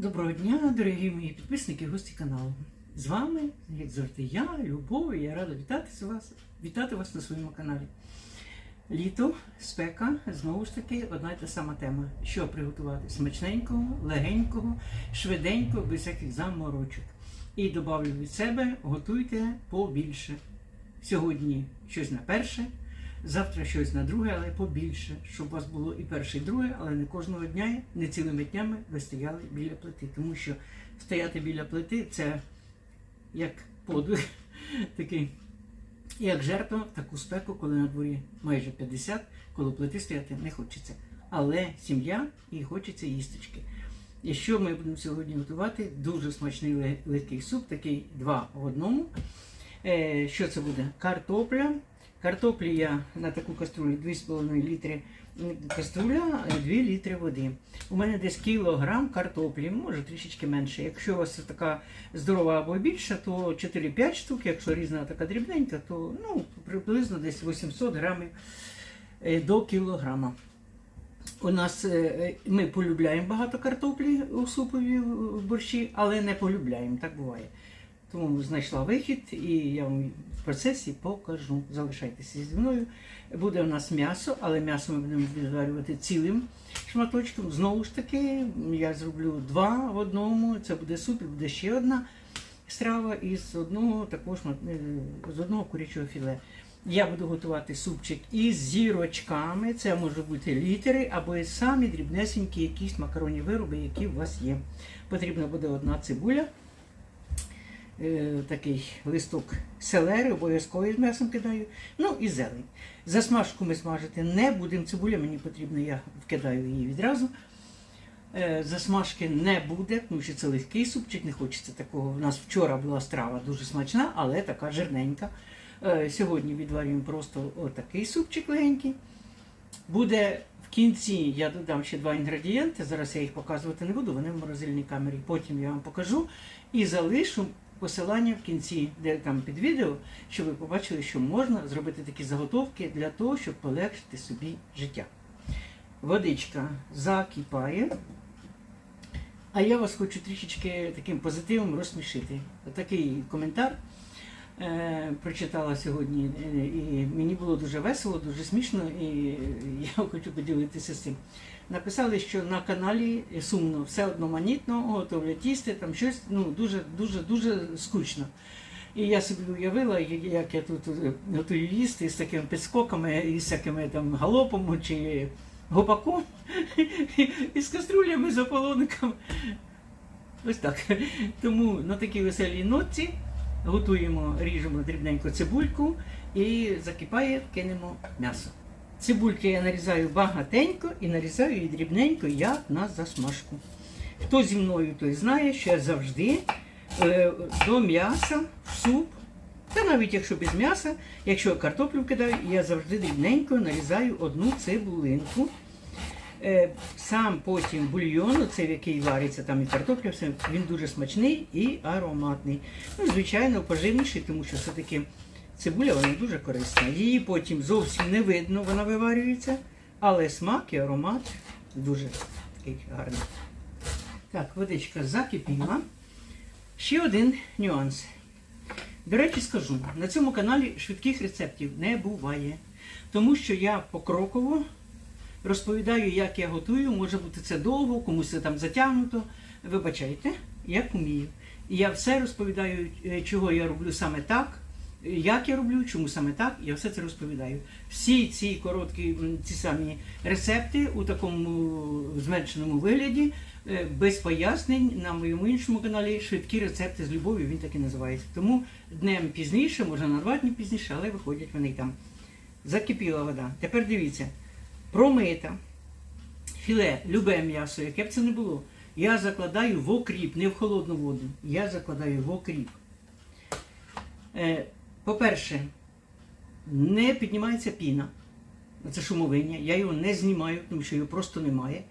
Доброго дня, дорогі мої підписники і гості каналу. З вами, як завжди, я, Любов, і я рада вітати вас, вітати вас на своєму каналі. Літо, спека, знову ж таки, одна й та сама тема. Що приготувати? Смачненького, легенького, швиденького, без всяких заморочок. І добавлю від себе, готуйте побільше. Сьогодні щось на перше, завтра щось на друге, але побільше, щоб у вас було і перше, і друге, але не кожного дня, не цілими днями ви стояли біля плити. Тому що стояти біля плити це як подвиг такий, як жертва таку спеку, коли на дворі майже 50, коли плити стояти не хочеться. Але сім'я і хочеться їсточки. І що ми будемо сьогодні готувати? Дуже смачний ле- легкий суп, такий два в одному. Е, що це буде? Картопля. Картоплі я на таку каструлю 2,5 літри каструля, е, 2 літри води. У мене десь кілограм картоплі, може трішечки менше. Якщо у вас така здорова або більша, то 4-5 штук, якщо різна така дрібненька, то ну, приблизно десь 800 грамів е, до кілограма. У нас е, ми полюбляємо багато картоплі у супові в борщі, але не полюбляємо, так буває. Тому знайшла вихід і я вам в процесі покажу. Залишайтеся зі мною. Буде у нас м'ясо, але м'ясо ми будемо відварювати цілим шматочком. Знову ж таки, я зроблю два в одному. Це буде суп, і буде ще одна страва із одного такого шмат- е, з одного курячого філе. Я буду готувати супчик із зірочками. Це може бути літери або самі дрібнесенькі якісь макаронні вироби, які у вас є. Потрібна буде одна цибуля, такий листок селери, обов'язково з м'ясом кидаю. Ну і зелень. Засмажку ми смажити не будемо. Цибуля мені потрібна, я вкидаю її відразу. Е, Засмажки не буде, тому що це легкий супчик, не хочеться такого. У нас вчора була страва дуже смачна, але така жирненька. Е, Сьогодні відварюємо просто отакий супчик легенький. Буде в кінці, я додам ще два інгредієнти. Зараз я їх показувати не буду, вони в морозильній камері. Потім я вам покажу і залишу посилання в кінці, де там під відео, щоб ви побачили, що можна зробити такі заготовки для того, щоб полегшити собі життя. Водичка закипає. А я вас хочу трішечки таким позитивом розсмішити. Такий коментар прочитала сьогодні, е, і мені було дуже весело, дуже смішно, і я хочу поділитися з цим. Написали, що на каналі сумно, все одноманітно, готовлять їсти, там щось ну, дуже, дуже, дуже скучно. І я собі уявила, як я тут е, готую їсти з такими підскоками, і з всякими там галопом чи гопаком, і з каструлями, з ополониками. Ось так. Тому на такій веселій нотці готуємо, ріжемо дрібненько цибульку і закипає, кинемо м'ясо. Цибульки я нарізаю багатенько і нарізаю її дрібненько, як на засмажку. Хто зі мною, той знає, що я завжди е, до м'яса, в суп, та навіть якщо без м'яса, якщо картоплю кидаю, я завжди дрібненько нарізаю одну цибулинку. Е, Сам потім бульйон, це в який вариться там і картопля, все, він дуже смачний і ароматний. Ну, звичайно, поживніший, тому що все-таки цибуля вона дуже корисна. Її потім зовсім не видно, вона виварюється, але смак і аромат дуже такий гарний. Так, водичка закипіла. Ще один нюанс. До речі, скажу, на цьому каналі швидких рецептів не буває. Тому що я покроково розповідаю, як я готую. Може бути це довго, комусь це там затягнуто. Вибачайте, як умію. І я все розповідаю, е, чого я роблю саме так, як я роблю, чому саме так, я все це розповідаю. Всі ці короткі ці самі рецепти у такому зменшеному вигляді, е, без пояснень на моєму іншому каналі швидкі рецепти з любов'ю, він так і називається. Тому днем пізніше, може на два дні пізніше, але виходять вони там. Закипіла вода. Тепер дивіться, промита, філе, любе м'ясо, яке б це не було, я закладаю в окріп, не в холодну воду. Я закладаю в окріп. Е, По-перше, не піднімається піна. Це шумовиння. Я його не знімаю, тому що його просто немає.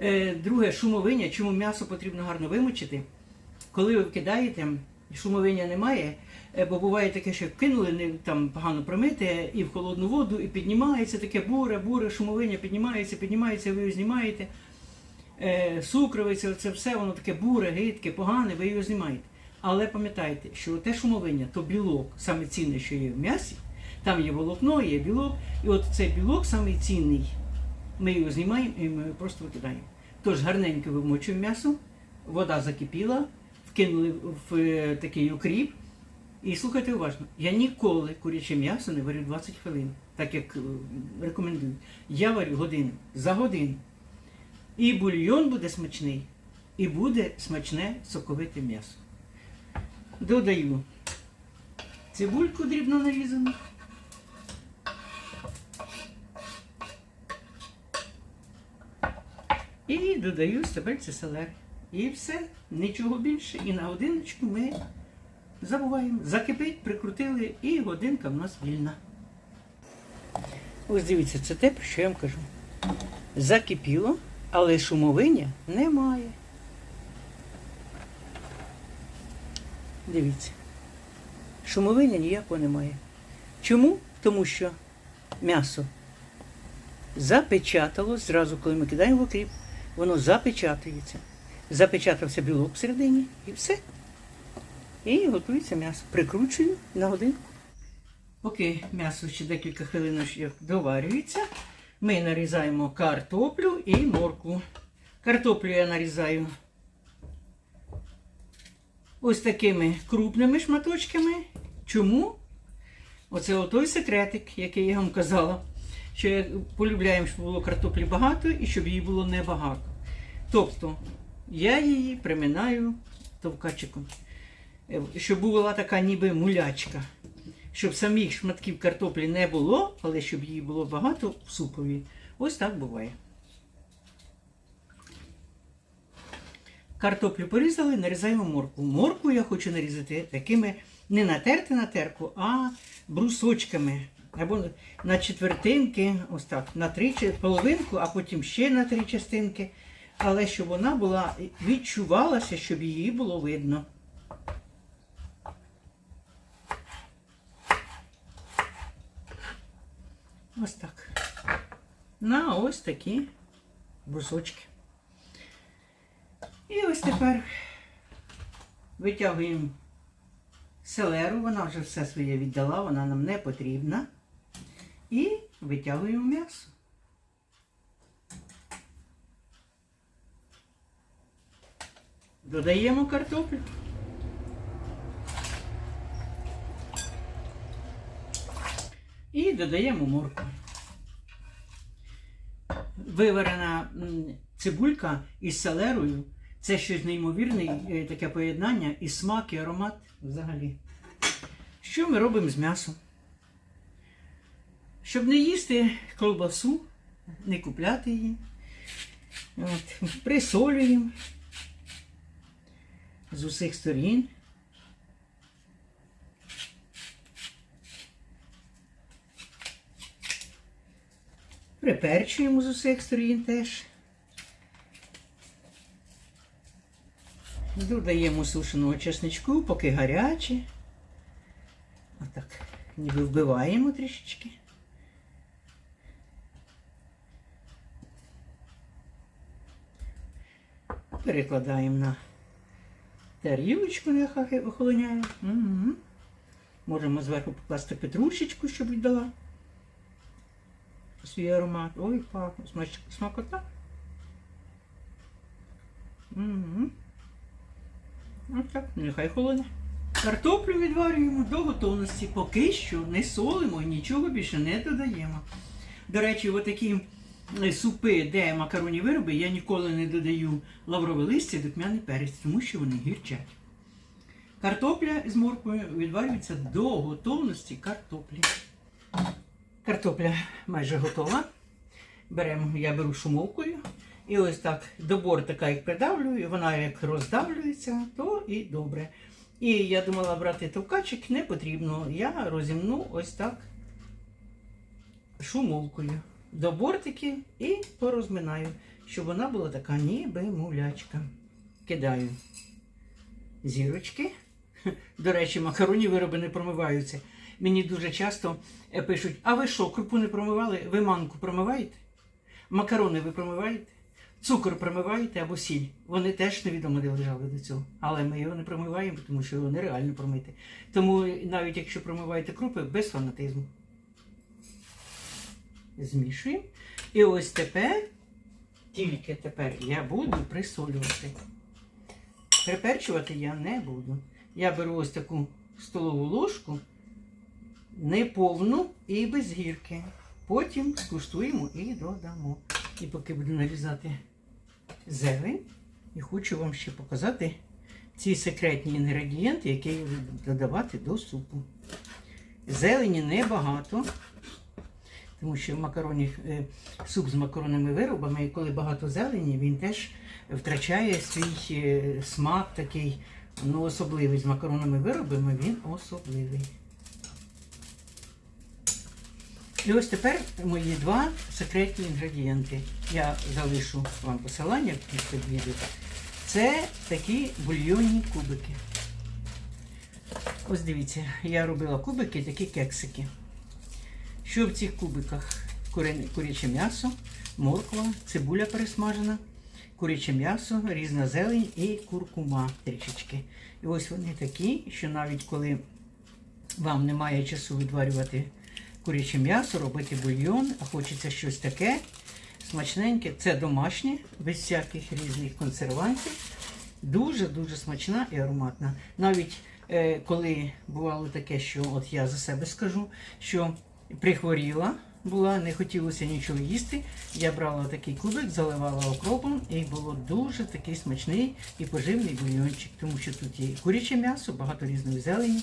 Е, Друге, шумовиння, чому м'ясо потрібно гарно вимочити. Коли ви вкидаєте, шумовиння немає, бо буває таке, що кинули не там погано промите і в холодну воду, і піднімається таке буре, буре, шумовиння піднімається, піднімається, ви його знімаєте. е, сукровиця, це все, воно таке буре, гидке, погане, ви його знімаєте. Але пам'ятайте, що те шумовиння, то білок, саме цінне, що є в м'ясі, там є волокно, є білок, і от цей білок самий цінний. Ми його знімаємо і ми його просто викидаємо. Тож гарненько вимочуємо м'ясо, вода закипіла, вкинули в е, такий окріп. І слухайте уважно, я ніколи куряче м'ясо не варю 20 хвилин, так як е, рекомендують. Я варю годину за годину. І бульйон буде смачний, і буде смачне соковите м'ясо. Додаю цибульку дрібно нарізану. І додаю стебельце селери. І все, нічого більше. І на годиночку ми забуваємо. Закипить, прикрутили, і годинка в нас вільна. Ось дивіться, це те, про що я вам кажу. Закипіло, але шумовиня немає. Дивіться. Шумовиня ніякого немає. Чому? Тому що м'ясо запечаталось зразу, коли ми кидаємо в окріп, воно запечатується. Запечатався білок всередині і все. І готується м'ясо. Прикручую на годинку. Поки м'ясо ще декілька хвилин доварюється, ми нарізаємо картоплю і моркву. Картоплю я нарізаю ось такими крупними шматочками. Чому? Оце отой секретик, який я вам казала, що я полюбляємо, щоб було картоплі багато і щоб її було небагато. Тобто я її приминаю товкачиком, щоб була така ніби мулячка. Щоб самих шматків картоплі не було, але щоб її було багато в супові. Ось так буває. Картоплю порізали, нарізаємо моркву. Моркву я хочу нарізати такими не натерти на терку, а брусочками. Або на четвертинки, ось так, на три половинку, а потім ще на три частинки. Але щоб вона була відчувалася, щоб її було видно. Ось так. На ось такі брусочки. І ось тепер витягуємо селеру, вона вже все своє віддала, вона нам не потрібна. І витягуємо м'ясо. Додаємо картоплю. І додаємо моркву. Виварена цибулька із селерою це щось неймовірне, е, таке поєднання і смак, і аромат взагалі. Що ми робимо з м'ясом? Щоб не їсти колбасу, не купляти її. От, присолюємо з усіх сторін. Приперчуємо з усіх сторін теж. Додаємо сушеного чесничку, поки гаряче. Отак, ніби вбиваємо трішечки. Перекладаємо на тарілочку, нехай охолоняє. Угу. Можемо зверху покласти петрушечку, щоб віддала свій аромат. Ой, пахне, смакота. Угу. Ось так, нехай холоне. Картоплю відварюємо до готовності. Поки що не солимо і нічого більше не додаємо. До речі, отакі супи, де макаронні вироби, я ніколи не додаю лаврове листя духмяний перець, тому що вони гірчать. Картопля з морквою відварюється до готовності картоплі. Картопля майже готова. Беремо, я беру шумовкою. І ось так до бортика як придавлюю, вона як роздавлюється, то і добре. І я думала брати товкачик, не потрібно. Я розімну ось так шумовкою до бортиків і порозминаю, щоб вона була така ніби мулячка. Кидаю зірочки. До речі, макаронні вироби не промиваються. Мені дуже часто е, пишуть: а ви що, крупу не промивали? Ви манку промиваєте? Макарони ви промиваєте? цукор промиваєте або сіль. Вони теж невідомо де лежали до цього. Але ми його не промиваємо, тому що його нереально промити. Тому навіть якщо промиваєте крупи, без фанатизму. Змішуємо. І ось тепер, тільки тепер я буду присолювати. Приперчувати я не буду. Я беру ось таку столову ложку, неповну і без гірки. Потім скуштуємо і додамо. І поки буду нарізати зелень, і хочу вам ще показати ці секретні інгредієнти, які я буду додавати до супу. Зелені небагато, тому що макароні, е, суп з макаронними виробами, і коли багато зелені, він теж втрачає свій е, смак такий, ну, особливий. З макаронними виробами він особливий. І ось тепер мої два секретні інгредієнти. Я залишу вам посилання під відео. Це такі бульйонні кубики. Ось дивіться, я робила кубики, такі кексики. Що в цих кубиках? Куряче м'ясо, морква, цибуля пересмажена, куряче м'ясо, різна зелень і куркума трішечки. І ось вони такі, що навіть коли вам немає часу відварювати куряче м'ясо, робити бульйон, а хочеться щось таке смачненьке. Це домашнє, без всяких різних консервантів. Дуже-дуже смачна і ароматна. Навіть е, коли бувало таке, що от я за себе скажу, що прихворіла була, не хотілося нічого їсти. Я брала такий кубик, заливала окропом і було дуже такий смачний і поживний бульйончик, тому що тут є куряче м'ясо, багато різної зелені.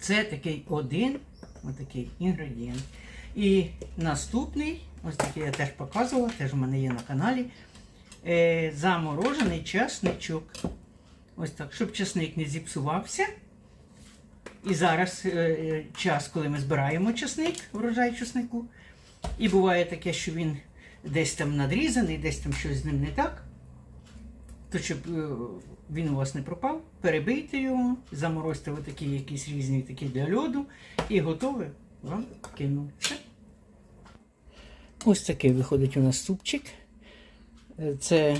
Це такий один отакий інгредієнт. І наступний, ось такий я теж показувала, теж у мене є на каналі. Е, заморожений часничок. Ось так, щоб часник не зіпсувався. І зараз е, е, час, коли ми збираємо часник, врожай часнику. І буває таке, що він десь там надрізаний, десь там щось з ним не так. То щоб е, він у вас не пропав, перебийте його, заморозьте такі якісь різні такі для льоду і готове вам кину. Все. Ось такий виходить у нас супчик. Е, Це,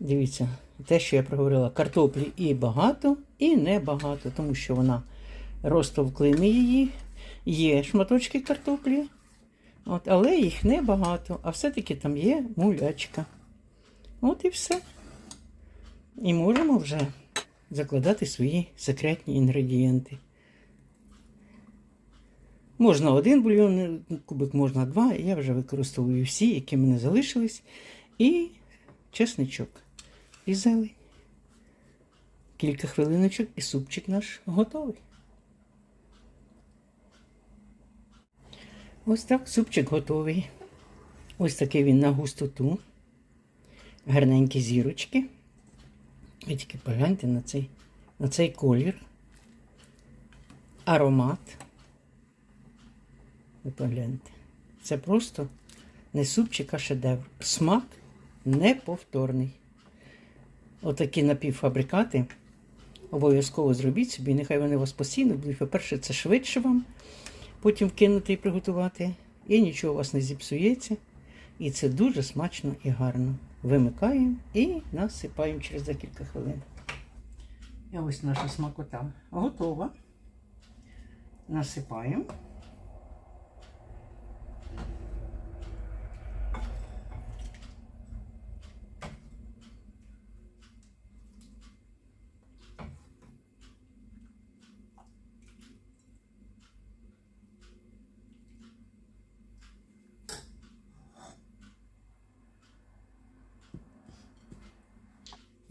дивіться, те, що я проговорила, картоплі і багато, і небагато, тому що вона розтовклини її. Є шматочки картоплі, от, але їх небагато, а все-таки там є мулячка. От і все. І можемо вже закладати свої секретні інгредієнти. Можна один бульйон, кубик, можна два. Я вже використовую всі, які мене залишились. І чесничок. І зелень. Кілька хвилиночок і супчик наш готовий. Ось так супчик готовий. Ось такий він на густоту. Гарненькі зірочки. Ви тільки погляньте на цей, на цей колір. Аромат. Ви погляньте. Це просто не супчик, а шедевр. Смак неповторний. Отакі напівфабрикати обов'язково зробіть собі. Нехай вони у вас постійно будуть. По-перше, це швидше вам потім вкинути і приготувати. І нічого у вас не зіпсується. І це дуже смачно і гарно. Вимикаємо і насипаємо через декілька хвилин. І ось наша смакота готова. Насипаємо.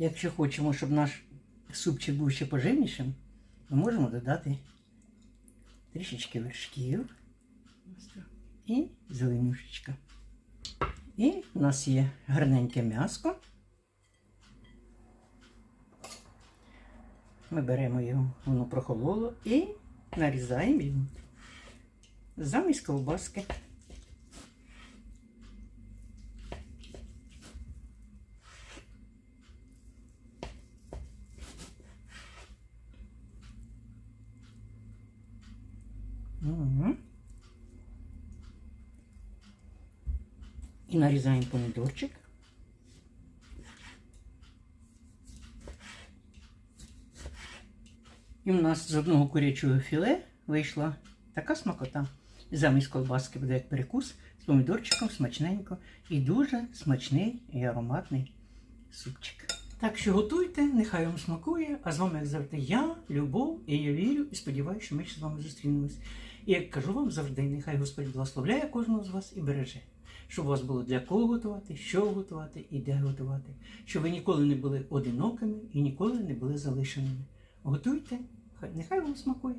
Якщо хочемо, щоб наш супчик був ще поживнішим, ми можемо додати трішечки вершків і зеленюшечка. І в нас є гарненьке м'яско. Ми беремо його, воно прохололо і нарізаємо його замість ковбаски. Угу. І нарізаємо помідорчик. І в нас з одного курячого філе вийшла така смакота. Замість колбаски буде як перекус з помідорчиком смачненько і дуже смачний і ароматний супчик. Так що готуйте, нехай вам смакує. А з вами, як завжди, я, Любов, і я вірю і сподіваюся, що ми ще з вами зустрінемось. І як кажу вам завжди, нехай Господь благословляє кожного з вас і береже. Щоб у вас було для кого готувати, що готувати і де готувати. Щоб ви ніколи не були одинокими і ніколи не були залишеними. Готуйте, хай- нехай вам смакує.